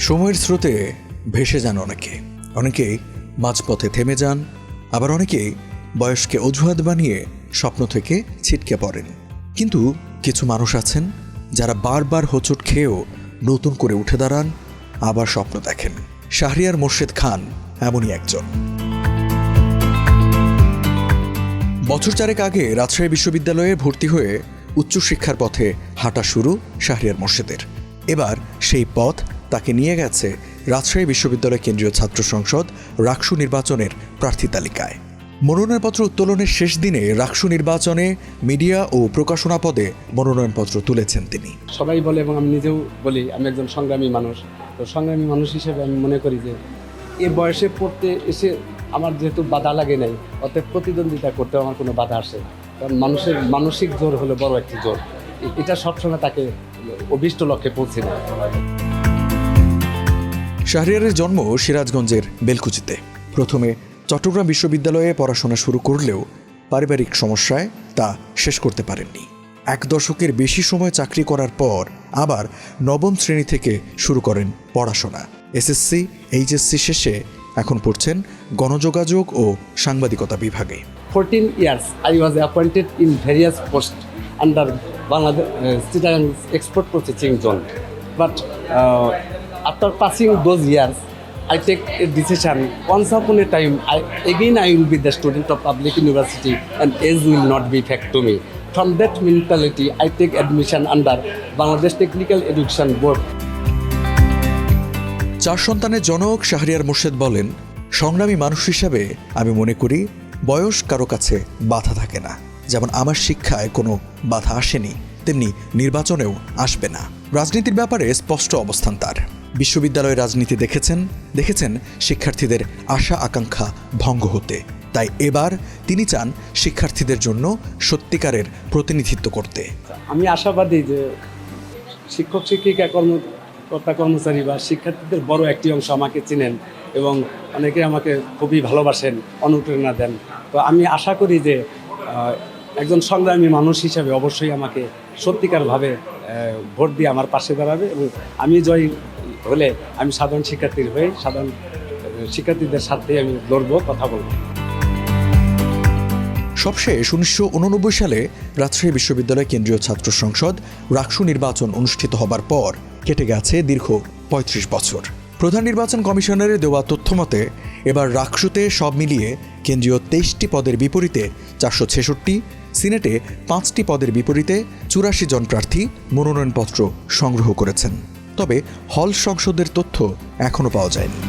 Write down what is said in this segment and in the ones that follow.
সময়ের স্রোতে ভেসে যান অনেকে। অনেকে মাঝপথে থেমে যান, আবার অনেকে বয়সকে অজুহাত বানিয়ে স্বপ্ন থেকে ছিটকে পড়েন। কিন্তু কিছু মানুষ আছেন যারা বারবার হোঁচট খেয়েও নতুন করে উঠে দাঁড়ান, আবার স্বপ্ন দেখেন। শাহরিয়ার মোর্শেদ খান এমনই একজন। বছর চারেক আগে রাজশাহী বিশ্ববিদ্যালয়ে ভর্তি হয়ে উচ্চশিক্ষার পথে হাঁটা শুরু শাহরিয়ার মোর্শেদের। এবার সেই পথ তাকে নিয়ে গেছে রাজশাহী বিশ্ববিদ্যালয় কেন্দ্রীয় ছাত্র সংসদ রাকসু নির্বাচনের প্রার্থী তালিকায়। মনোনয়নপত্র উত্তোলনের শেষ দিনে রাকসু নির্বাচনে মিডিয়া ও প্রকাশনা পদে মনোনয়নপত্র তুলেছেন তিনি। সবাই বলে এবং আমি নিজেও বলি, আমি একজন সংগ্রামী মানুষ। তো সংগ্রামী মানুষ হিসেবে আমি মনে করি যে এ বয়সে পড়তে এসে আমার যেহেতু বাধা লাগে নাই অর্থাৎ প্রতিদ্বন্দ্বিতা করতে আমার কোনো বাধা আসে কারণ মানুষের মানসিক জোর হলো বড় একটি জোর। এটা সবসময় তাকে অভিষ্ট লক্ষ্যে পৌঁছে দেয়। শাহরিয়ারের জন্ম সিরাজগঞ্জের বেলকুচিতে। প্রথমে চট্টগ্রাম বিশ্ববিদ্যালয়ে পড়াশোনা শুরু করলেও পারিবারিক সমস্যায় তা শেষ করতে পারেননি। এক দশকের বেশি সময় চাকরি করার পর আবার নবম শ্রেণি থেকে শুরু করেন পড়াশোনা। এসএসসি এইচএসসি শেষে এখন পড়ছেন গণযোগাযোগ ও সাংবাদিকতা বিভাগে। 14 years I was appointed in various posts under Bangladesh uh, Chittagong Export Processing Zone. But uh, after passing those years, I take a decision. Once upon a time, I, again I will be the student of public university, and age will not be fact to me. From that mentality, I take admission under Bangladesh Technical Education Board. চার সন্তানের জনক শাহরিয়ার মোর্শেদ বলেন সংগ্রামী মানুষ হিসাবে আমি মনে করি বয়স কারও কাছে বাধা থাকে না যেমন আমার শিক্ষায় কোনো বাধা আসেনি তেমনি নির্বাচনেও আসবে না রাজনীতির ব্যাপারে স্পষ্ট অবস্থান তার বিশ্ববিদ্যালয়ে রাজনীতি দেখেছেন দেখেছেন শিক্ষার্থীদের আশা আকাঙ্ক্ষা ভঙ্গ হতে। তাই এবার তিনি চান শিক্ষার্থীদের জন্য সত্যিকারের প্রতিনিধিত্ব করতে। আমি আশাবাদী যে শিক্ষক, শিক্ষিকা, কর্মকর্তা, কর্মচারী বা শিক্ষার্থীদের বড় একটি অংশ আমাকে চিনেন এবং অনেকে আমাকে খুবই ভালোবাসেন, অনুপ্রেরণা দেন। তো আমি আশা করি যে একজন সংগ্রামী মানুষ হিসাবে অবশ্যই আমাকে সত্যিকারভাবে ভোট দিয়ে আমার পাশে দাঁড়াবে এবং আমি জয়ী হলে আমি সাধারণ শিক্ষার্থীর হয়ে সাধারণ শিক্ষার্থীদের সাথে আমি লড়বো, কথা বলব। সবশেষ উনিশশো উননব্বই সালে রাজশাহী বিশ্ববিদ্যালয় কেন্দ্রীয় ছাত্র সংসদ রাকসু নির্বাচন অনুষ্ঠিত হবার পর কেটে গেছে দীর্ঘ ৩৫ বছর। প্রধান নির্বাচন কমিশনারের দেওয়া তথ্যমতে এবার রাকসুতে সব মিলিয়ে কেন্দ্রীয় তেইশটি পদের বিপরীতে চারশো ছেষট্টি, সিনেটে পাঁচটি পদের বিপরীতে চুরাশি জন প্রার্থী মনোনয়নপত্র সংগ্রহ করেছেন। তবে হল সংসদের তথ্য এখনও পাওয়া যায়নি।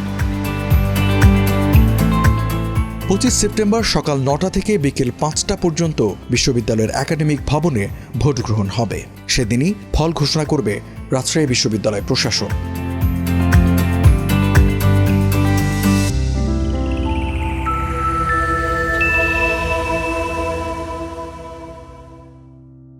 পঁচিশ সেপ্টেম্বর সকাল নটা থেকে বিকেল পাঁচটা পর্যন্ত বিশ্ববিদ্যালয়ের একাডেমিক ভবনে ভোট গ্রহণ হবে। সেদিনই ফল ঘোষণা করবে রাজশাহী বিশ্ববিদ্যালয় প্রশাসন